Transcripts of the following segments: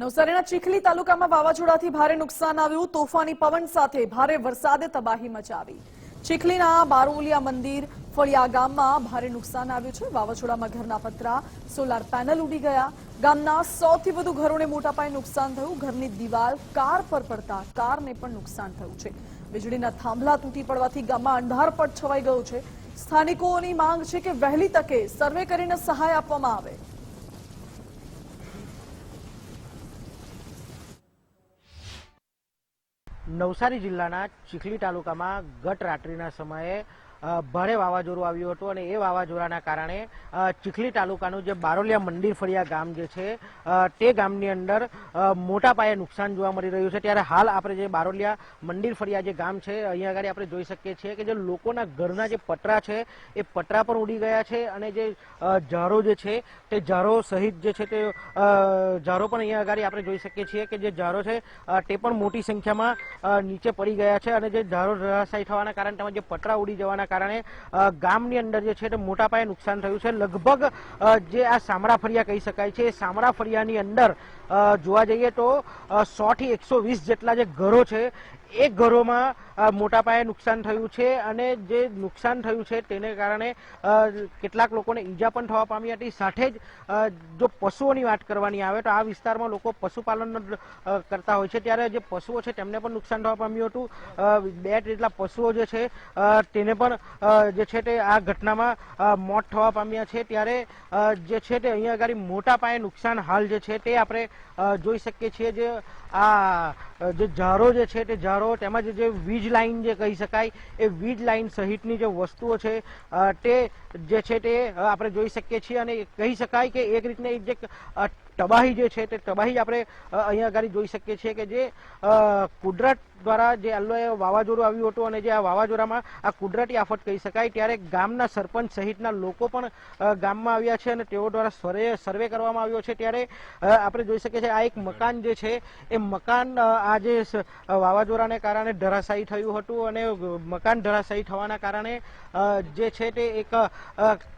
નવસારીના ચીખલી તાલુકામાં વાવાઝોડાથી ભારે નુકસાન આવ્યું. તોફાની પવન સાથે ભારે વરસાદે તબાહી મચાવી. ચીખલીના બારોલિયા મંદિર ફળિયા ગામમાં ભારે નુકસાન આવ્યું છે. વાવાઝોડામાં ઘરના પતરા, સોલાર પેનલ ઉડી ગયા. ગામના સૌથી વધુ ઘરોને મોટા પાયે નુકસાન થયું. ઘરની દિવાલ, કાર પર પડતા કારને પણ નુકસાન થયું છે. વીજળીના થાંભલા તૂટી પડવાથી ગામમાં અંધારપટ છવાઈ ગયું છે. સ્થાનિકોની માંગ છે કે વહેલી તકે સર્વે કરીને સહાય આપવામાં આવે. નવસારી જિલ્લાના ચીખલી તાલુકામાં ગત રાત્રિના સમયે ભારે વાવાઝોડું આવ્યું હતું અને એ વાવાઝોડાના કારણે ચીખલી તાલુકાનું જે બારોલિયા મંદિર ફળિયા ગામ જે છે તે ગામની અંદર મોટા પાયે નુકસાન જોવા મળી રહ્યું છે. ત્યારે હાલ આપણે જે બારોલિયા મંદિર ફળિયા જે ગામ છે, અહીંયા આગળ આપણે જોઈ શકીએ છીએ કે જે લોકોના ઘરના જે પતરા છે, એ પતરા પણ ઉડી ગયા છે અને જે ઝારો જે છે, તે ઝારો સહિત જે છે તે ઝારો પણ અહીંયા આગળ આપણે જોઈ શકીએ છીએ કે જે ઝારો છે તે પણ મોટી સંખ્યામાં નીચે પડી ગયા છે અને જે ઝારો ધરાશાયી થવાના કારણે તેમાં જે પતરા ઉડી જવાના કારણે ગામની અંદર જે છે તે મોટા પાયે નુકસાન થયું છે. લગભગ જે આ સામરા ફરિયા કહી શકાય છે, એ સામરા ફરિયાની અંદર જોવા જઈએ તો સો થી એકસો વીસ જેટલા જે ઘરો છે, એ ઘરોમાં મોટા પાયે નુકસાન થયું છે અને જે નુકસાન થયું છે તેને કારણે કેટલાક લોકોને ઈજા પણ થવા પામી હતી. સાથે જ જો પશુઓની વાત કરવાની આવે તો આ વિસ્તારમાં લોકો પશુપાલન કરતા હોય છે. ત્યારે જે પશુઓ છે તેમને પણ નુકસાન થવા પામ્યું હતું. બે જેટલા પશુઓ જે છે તેને પણ જે છે તે આ ઘટનામાં મોત થવા પામ્યા છે ત્યારે જે છે તે અહીંયા આગળ મોટા પાયે નુકસાન હાલ જે છે તે આપણે જોઈ શકીએ છીએ જે આ જે ઝારો જે છે તે ઝારો તેમજ જે વીજ લાઇન જે કહી શકાય, એ વીજ લાઇન સહિતની જે વસ્તુઓ છે તે જે છે તે આપણે જોઈ શકીએ છીએ અને કહી શકાય કે એક રીતની જે તબાહી જે છે તે તબાહી આપણે અહીંયા આગળ જોઈ શકીએ છીએ કે જે કુદરત દ્વારા જે અલ્લોએ વાવાઝોડું આવ્યું હતું અને જે આ વાવાઝોડામાં આ કુદરતી આફત કહી શકાય, ત્યારે ગામના સરપંચ સહિતના લોકો પણ ગામમાં આવ્યા છે અને તેઓ દ્વારા સર્વે સર્વે કરવામાં આવ્યો છે. ત્યારે આપણે જોઈ શકીએ છીએ આ એક મકાન જે છે, એ મકાન આ જે વાવાઝોડાને કારણે ધરાશાયી થયું હતું અને મકાન ધરાશાયી થવાના કારણે જે છે તે એક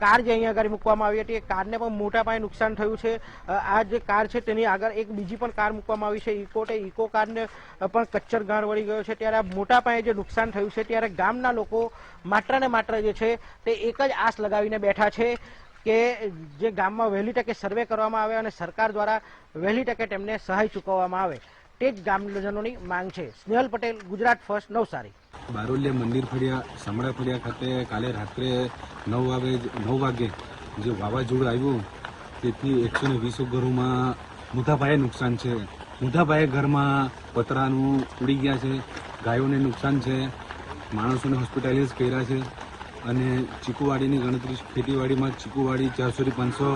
કાર જે અહીંયા આગળ મૂકવામાં આવી હતી, એ કારને પણ મોટા પાયે નુકસાન થયું છે. આ જે કાર છે તેની આગળ એક બીજી પણ કાર મૂકવામાં આવી છે. ઇકોટે ઇકો કારને પણ કચ્છર ગાળ વળી ગયો છે. ત્યારે મોટા પાયે જે નુકસાન થયું છે, ત્યારે ગામના લોકો માત્ર ને માત્ર જે છે તે એક જ આશ લગાવીને બેઠા છે કે જે ગામમાં વહેલી તકે સર્વે કરવામાં આવે અને સરકાર દ્વારા વહેલી તકે તેમને સહાય ચૂકવવામાં આવે. તે જ ગામજનોની માંગ છે. સ્નેહલ પટેલ, ગુજરાત ફર્સ્ટ, નવસારી. બારોલિયા મંદિર ફળિયા શામળા ફળિયા ખાતે કાલે રાત્રે નવ વાગે નવ વાગે જે વાવાઝોડું આવ્યું તેથી એકસો ને વીસ ઘરોમાં મોટા નુકસાન છે. મોટા ઘરમાં પતરાનું ઉડી ગયા છે, ગાયોને નુકસાન છે, માણસોને હોસ્પિટાલાઇઝ કર્યા છે અને ચીકુવાડીની ગણતરી ખેતીવાડીમાં ચીકુવાડી ચારસોથી પાંચસો,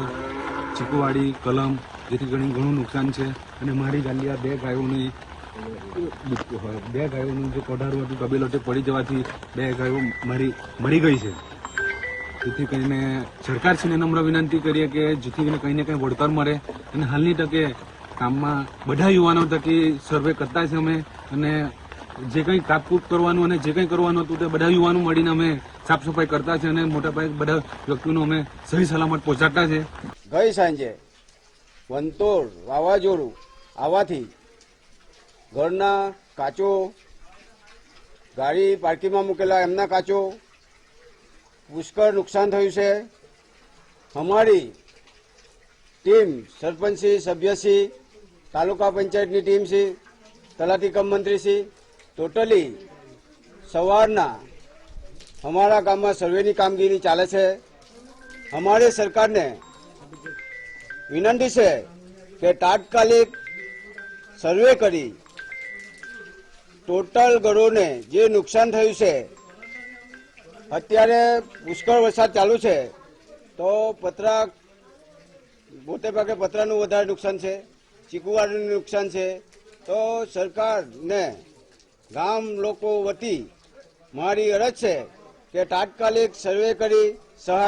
ચીકુવાડી, કલમ, જેથી ઘણી ઘણું નુકસાન છે. અને મારી ગાલિયા બે ગાયોને, બે ગાયોનું જે કોઢારું હતું, તબેલો તે પડી જવાથી બે ગાયો મારી મરી ગઈ છે. જેથી કરીને સરકારશ્રીને નમ્ર વિનંતી કરીએ કે જેથી કરીને કંઈ ને કંઈ વળતર મળે અને હાલની તકે કામમાં બધા યુવાનો તકી સર્વે કરતા છે અમે અને જે કંઈ કાપકૂપ કરવાનું અને જે કંઈ કરવાનું હતું તે બધા યુવાનો મળીને અમે સાફ સફાઈ કરતા છે અને મોટા પાયે બધા વ્યક્તિઓનું અમે સહી સલામત પહોંચાડતા છે. ગઈ સાંજે વંતોળ, વાવાઝોડું આવવાથી ઘરના કાચો ગાડી પાર્કિંગમાં મૂકેલા એમના કાચો પુષ્કળ નુકસાન થયું છે. અમારી ટીમ સરપંચશ્રી સભ્યશ્રી, તાલુકા પંચાયતની ટીમ છે, તલાટી કમ મંત્રીશ્રી ટોટલી સવારના અમારા ગામમાં સર્વેની કામગીરી ચાલે છે. અમારે સરકારને વિનંતી છે કે તાત્કાલિક સર્વે કરી ટોટલ ગળોને જે નુકસાન થયું છે અત્યારે પુષ્કળ વરસાદ ચાલુ છે. તો પતરા મોટે ભાગે પતરાનું વધારે નુકસાન છે. ચીકુવાડીનું નુકસાન છે. તો સરકારને, ગામ લોકો વતી મારી અરજ છે કે તાત્કાલિક સર્વે કરી સહાય